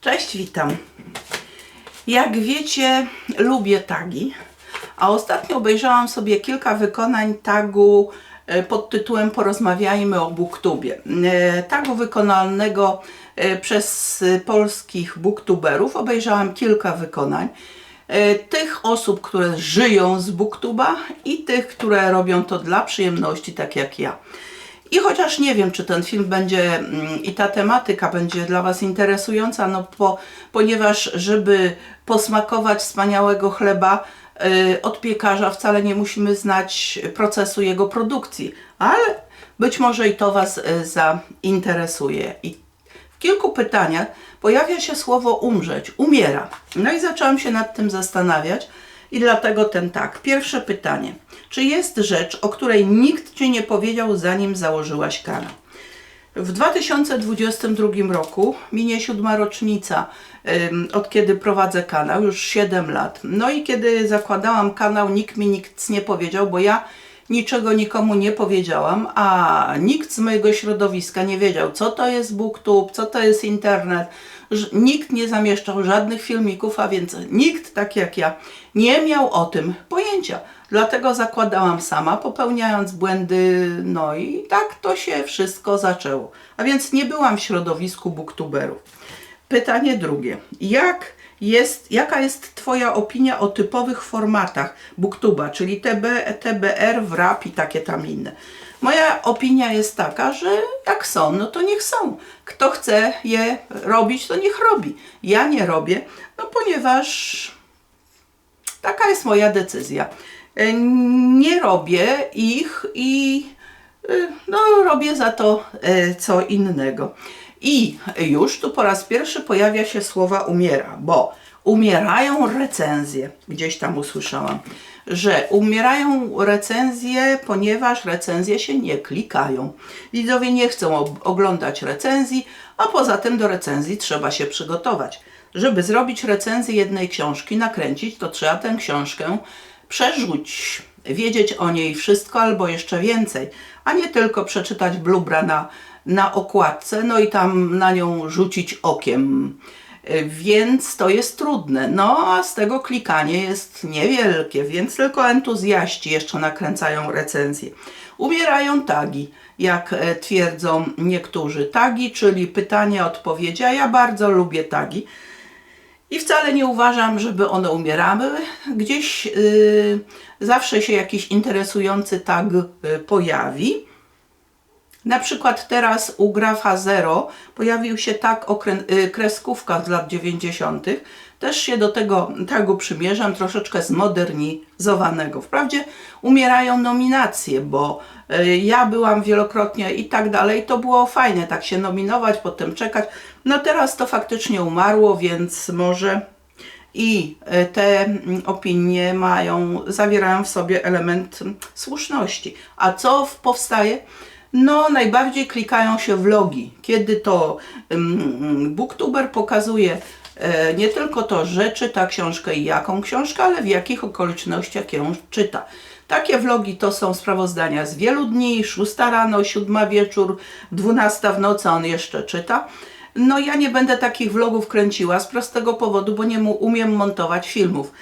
Cześć, witam. Jak wiecie, lubię tagi, a ostatnio obejrzałam sobie kilka wykonań tagu e, pod tytułem Porozmawiajmy o Booktubie. E, Tagu wykonanego e, przez polskich booktuberów obejrzałam kilka wykonań. Tych osób, które żyją z booktuba i tych, które robią to dla przyjemności, tak jak ja. I chociaż nie wiem, czy ten film będzie mm, i ta tematyka będzie dla Was interesująca, no po, ponieważ żeby posmakować wspaniałego chleba y, od piekarza wcale nie musimy znać procesu jego produkcji, ale być może i to Was y, zainteresuje. I w kilku pytaniach pojawia się słowo umrzeć, umiera. No i zaczęłam się nad tym zastanawiać i dlatego ten tak. Pierwsze pytanie. Czy jest rzecz, o której nikt Ci nie powiedział, zanim założyłaś kanał? W 2022 roku minie siódma rocznica od kiedy prowadzę kanał, już 7 lat. No i kiedy zakładałam kanał, nikt mi nic nie powiedział, bo ja niczego nikomu nie powiedziałam, a nikt z mojego środowiska nie wiedział, co to jest BookTube, co to jest internet. Nikt nie zamieszczał żadnych filmików, a więc nikt, tak jak ja, nie miał o tym pojęcia. Dlatego zakładałam sama, popełniając błędy, no i tak to się wszystko zaczęło. A więc nie byłam w środowisku booktuberów. Pytanie drugie. Jak jest, jaka jest Twoja opinia o typowych formatach booktuba, czyli TB, TBR, WRAP i takie tam inne? Moja opinia jest taka, że jak są, no to niech są. Kto chce je robić, to niech robi. Ja nie robię, no ponieważ Taka jest moja decyzja. E, Nie robię ich i y, no, robię za to e, co innego. I już tu po raz pierwszy pojawia się słowa umiera, bo umierają recenzje. Gdzieś tam usłyszałam, że umierają recenzje, ponieważ recenzje się nie klikają. Widzowie nie chcą oglądać recenzji, a poza tym do recenzji trzeba się przygotować. Żeby zrobić recenzję jednej książki, nakręcić, to trzeba tę książkę przerzucić, wiedzieć o niej wszystko albo jeszcze więcej, a nie tylko przeczytać blubra na, na okładce, no i tam na nią rzucić okiem. Y, Więc to jest trudne. No a z tego klikanie jest niewielkie, więc tylko entuzjaści jeszcze nakręcają recenzje. Umierają tagi, jak e, twierdzą niektórzy. Tagi, czyli pytania, odpowiedzi, a ja bardzo lubię tagi. I wcale nie uważam, żeby one umierały. Gdzieś y, zawsze się jakiś interesujący tag y, pojawi. Na przykład teraz u Grafa Zero pojawił się tag o y, z lat 90. Też się do tego tagu przymierzam, troszeczkę zmodernizowanego. Wprawdzie umierają nominacje, bo ja byłam wielokrotnie i tak dalej. To było fajne, tak się nominować, potem czekać. No teraz to faktycznie umarło, więc może i e, te mm, opinie mają, zawierają w sobie element mm, słuszności. A co powstaje? No, najbardziej klikają się vlogi, kiedy to um, booktuber pokazuje e, nie tylko to, że czyta książkę i jaką książkę, ale w jakich okolicznościach ją czyta. Takie vlogi to są sprawozdania z wielu dni, 6 rano, 7 wieczór, 12 w nocy on jeszcze czyta. No ja nie będę takich vlogów kręciła z prostego powodu, bo nie umiem montować filmów.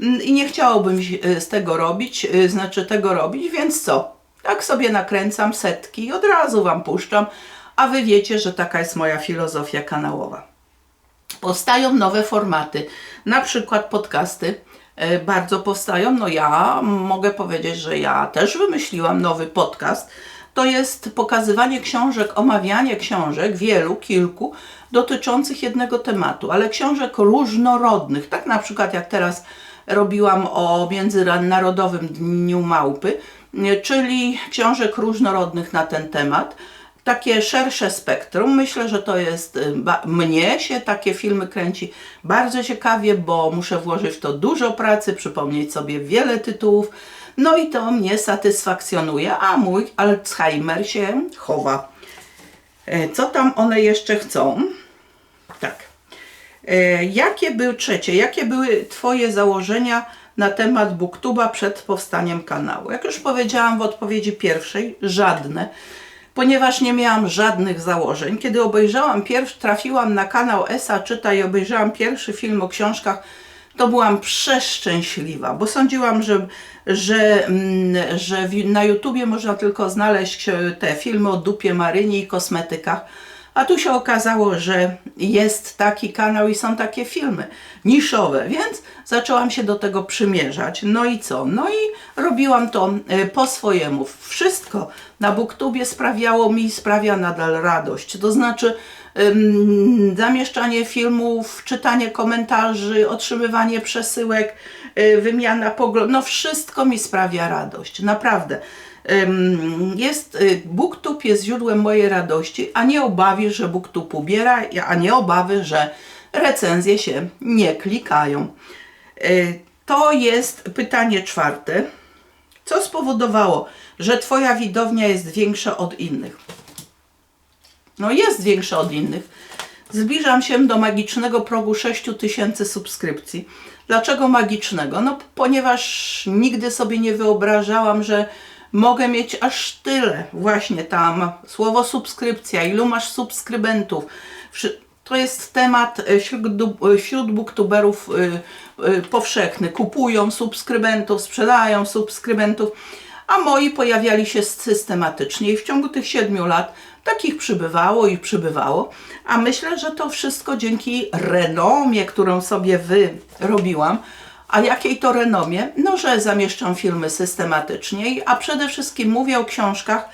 Mm, I nie chciałabym się- z tego robić, y, znaczy tego robić, więc co? Tak sobie nakręcam setki i od razu Wam puszczam, a Wy wiecie, że taka jest moja filozofia kanałowa. Powstają nowe formaty, na przykład podcasty. e, Bardzo powstają. No ja mogę powiedzieć, że ja też wymyśliłam nowy podcast. To jest pokazywanie książek, omawianie książek, wielu, kilku, dotyczących jednego tematu, ale książek różnorodnych. Tak na przykład jak teraz robiłam o Międzynarodowym Dniu Małpy, czyli książek różnorodnych na ten temat takie szersze spektrum. Myślę, że to jest, y, mnie się takie filmy kręci bardzo ciekawie, bo muszę włożyć w to dużo pracy, przypomnieć sobie wiele tytułów, no i to mnie satysfakcjonuje, a mój Alzheimer się chowa. E, Co tam one jeszcze chcą? Tak. E, Jakie były trzecie, jakie były Twoje założenia na temat Booktuba przed powstaniem kanału? Jak już powiedziałam w odpowiedzi pierwszej, żadne. ponieważ nie miałam żadnych założeń. Kiedy obejrzałam pierwszy, trafiłam na kanał Esa Czyta i obejrzałam pierwszy film o książkach, to byłam przeszczęśliwa, bo sądziłam, że, że, mm, że na YouTubie można tylko znaleźć e, te filmy o dupie Maryni i kosmetykach. A tu się okazało, że jest taki kanał i są takie filmy niszowe, więc zaczęłam się do tego przymierzać. No i co? No i robiłam to e, po swojemu. Wszystko na Booktubie sprawiało mi, sprawia nadal radość. To znaczy zamieszczanie filmów, czytanie komentarzy, otrzymywanie przesyłek, y, wymiana poglądów, no wszystko mi sprawia radość, naprawdę. Jest, y, BookTube jest źródłem mojej radości, a nie obawy, że BookTube ubiera, a nie obawy, że recenzje się nie klikają. Y, To jest pytanie czwarte. Co spowodowało, że Twoja widownia jest większa od innych? No jest większa od innych. Zbliżam się do magicznego progu 6000 subskrypcji. Dlaczego magicznego? No ponieważ nigdy sobie nie wyobrażałam, że mogę mieć aż tyle. Właśnie tam słowo subskrypcja, ilu masz subskrybentów. To jest temat e, e, wśród booktuberów y, powszechny. Kupują subskrybentów, sprzedają subskrybentów, a moi pojawiali się systematycznie i w ciągu tych siedmiu lat takich przybywało i przybywało, a myślę, że to wszystko dzięki renomie, którą sobie wyrobiłam. A jakiej to renomie? No, że zamieszczam filmy systematycznie, a przede wszystkim mówię o książkach,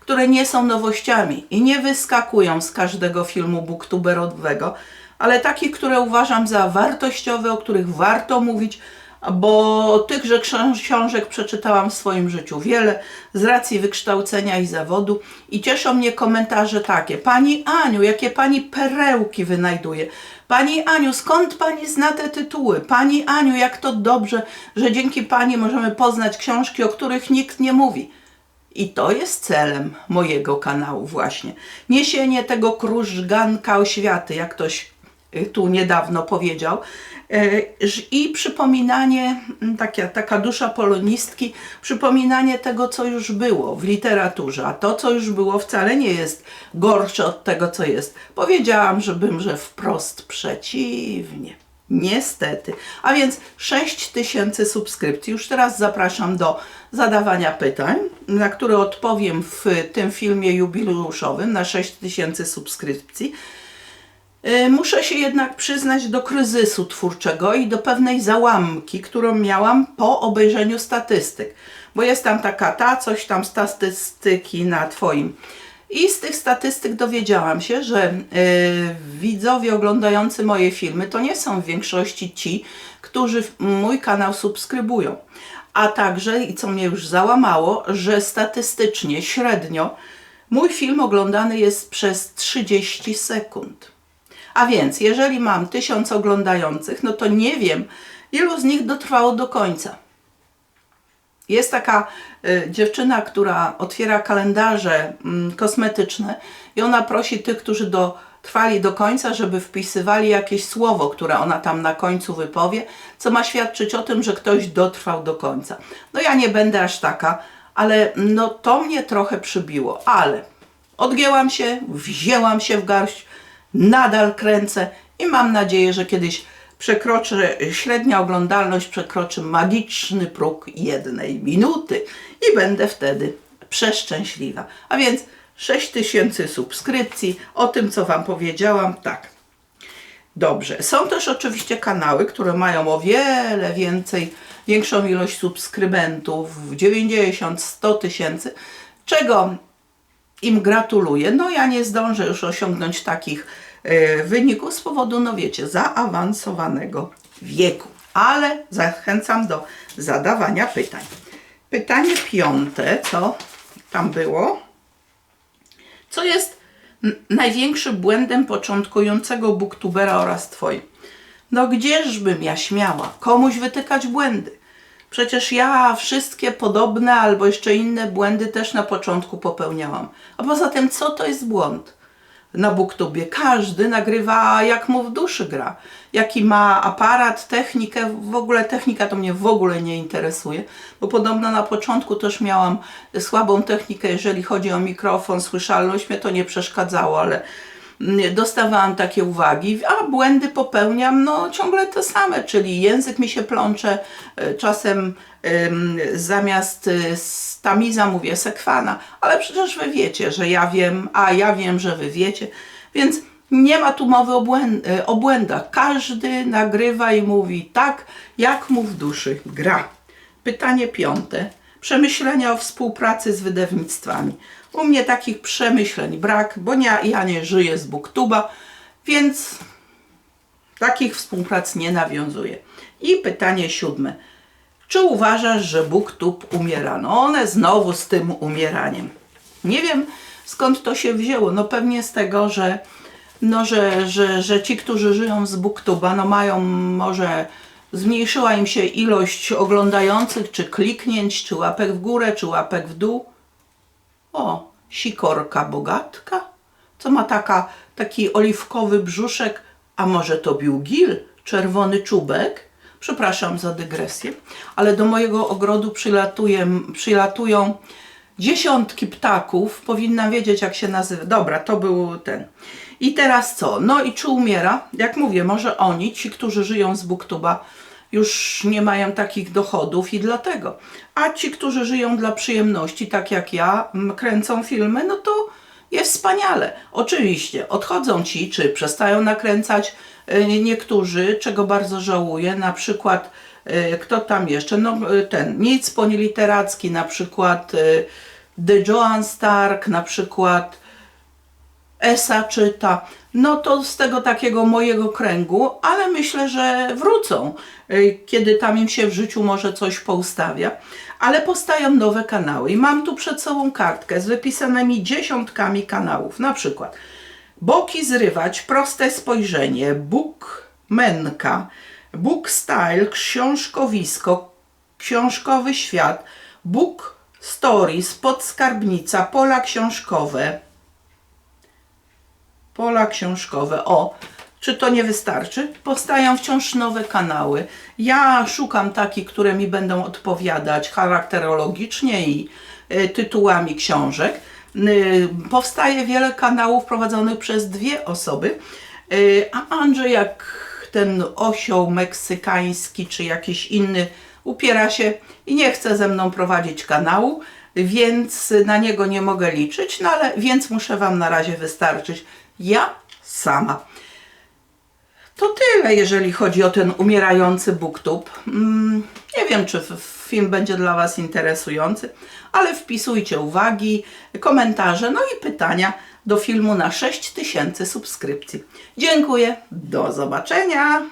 które nie są nowościami i nie wyskakują z każdego filmu booktuberowego, ale takich, które uważam za wartościowe, o których warto mówić, bo tychże książ- książek przeczytałam w swoim życiu wiele z racji wykształcenia i zawodu i cieszą mnie komentarze takie. Pani Aniu, jakie pani perełki wynajduje. Pani Aniu, skąd pani zna te tytuły? Pani Aniu, jak to dobrze, że dzięki pani możemy poznać książki, o których nikt nie mówi. I to jest celem mojego kanału właśnie. Niesienie tego krużganka oświaty, jak ktoś y, tu niedawno powiedział. Ż- I przypominanie, mm, taka, taka dusza polonistki, przypominanie tego, co już było w literaturze. A to, co już było, wcale nie jest gorsze od tego, co jest. Powiedziałam, że wprost przeciwnie. Niestety. A więc 6 tysięcy subskrypcji. Już teraz zapraszam do zadawania pytań, na które odpowiem w tym filmie jubileuszowym na 6 tysięcy subskrypcji. Y, Muszę się jednak przyznać do kryzysu twórczego i do pewnej załamki, którą miałam po obejrzeniu statystyk. Bo jest tam taka ta, coś tam statystyki na Twoim. I z tych statystyk dowiedziałam się, że y, widzowie oglądający moje filmy to nie są w większości ci, którzy mój kanał subskrybują. A także, i co mnie już załamało, że statystycznie, średnio, mój film oglądany jest przez 30 sekund. A więc, jeżeli mam tysiąc oglądających, no to nie wiem, ilu z nich dotrwało do końca. Jest taka y, dziewczyna, która otwiera kalendarze mm, kosmetyczne i ona prosi tych, którzy dotrwali do końca, żeby wpisywali jakieś słowo, które ona tam na końcu wypowie, co ma świadczyć o tym, że ktoś dotrwał do końca. No ja nie będę aż taka, ale no to mnie trochę przybiło, ale odgięłam się, wzięłam się w garść, nadal kręcę i mam nadzieję, że kiedyś przekroczy, średnia oglądalność przekroczy magiczny próg jednej minuty i będę wtedy przeszczęśliwa. A więc 6000 subskrypcji, o tym co Wam powiedziałam, tak. Dobrze. Są też oczywiście kanały, które mają o wiele więcej, większą ilość subskrybentów, 90, 100 tysięcy, czego im gratuluję. No ja nie zdążę już osiągnąć takich e, wyników z powodu, no wiecie, zaawansowanego wieku. Ale zachęcam do zadawania pytań. Pytanie piąte, co tam było? Co jest największym błędem początkującego booktubera oraz twoim? No gdzieżbym ja śmiała komuś wytykać błędy? Przecież ja wszystkie podobne albo jeszcze inne błędy też na początku popełniałam. A poza tym, co to jest błąd? na Booktubie. Każdy nagrywa jak mu w duszy gra. Jaki ma aparat, technikę, w ogóle technika to mnie w ogóle nie interesuje, bo podobno na początku też miałam słabą technikę, jeżeli chodzi o mikrofon, słyszalność, mnie to nie przeszkadzało, ale dostawałam takie uwagi, a błędy popełniam no ciągle te same, czyli język mi się plącze, e, czasem em, zamiast e, tamiza mówię sekwana, ale przecież wy wiecie, że ja wiem, a ja wiem, że wy wiecie, więc nie ma tu mowy o, błęd, e, o błędach. Każdy nagrywa i mówi tak, jak mu w duszy gra. Pytanie piąte. Przemyślenia o współpracy z wydawnictwami. U mnie takich przemyśleń brak, bo ja, ja nie żyję z Booktuba, więc takich współprac nie nawiązuję. I pytanie siódme. Czy uważasz, że Booktube umiera? No one znowu z tym umieraniem. Nie wiem skąd to się wzięło. No pewnie z tego, że, no, że, że, że ci, którzy żyją z Booktuba, no mają może zmniejszyła im się ilość oglądających, czy kliknięć, czy łapek w górę, czy łapek w dół. O, sikorka bogatka, co ma taka, taki oliwkowy brzuszek, a może to Bill Gill, czerwony czubek? Przepraszam za dygresję, ale do mojego ogrodu przylatuje, przylatują dziesiątki ptaków. Powinnam wiedzieć, jak się nazywa. Dobra, to był ten. I teraz co? No i czy umiera? Jak mówię, może oni, ci, którzy żyją z Booktuba, już nie mają takich dochodów i dlatego. A ci, którzy żyją dla przyjemności, tak jak ja, kręcą filmy, no to jest wspaniale. Oczywiście odchodzą ci, czy przestają nakręcać y, niektórzy, czego bardzo żałuję, na przykład y, kto tam jeszcze, no y, ten, nic poniliteracki, na przykład The Joan Stark, na przykład Esa czyta, no to z tego takiego mojego kręgu, ale myślę, że wrócą, y, kiedy tam im się w życiu może coś poustawia. Ale powstają nowe kanały i mam tu przed sobą kartkę z wypisanymi dziesiątkami kanałów, na przykład Boki zrywać, proste spojrzenie, Bookmenka, Book Style, książkowisko, książkowy świat, Book Stories, podskarbnica, pola książkowe, pola książkowe. O, czy to nie wystarczy? Powstają wciąż nowe kanały. Ja szukam takich, które mi będą odpowiadać charakterologicznie i y, tytułami książek. Y, powstaje wiele kanałów prowadzonych przez dwie osoby, y, a Andrzej, jak ten osioł meksykański czy jakiś inny, upiera się i nie chce ze mną prowadzić kanału, więc na niego nie mogę liczyć, no ale więc muszę Wam na razie wystarczyć. Ja sama. To tyle, jeżeli chodzi o ten umierający booktube. Mm, nie wiem, czy film będzie dla Was interesujący, ale wpisujcie uwagi, komentarze, no i pytania do filmu na 6000 subskrypcji. Dziękuję, do zobaczenia.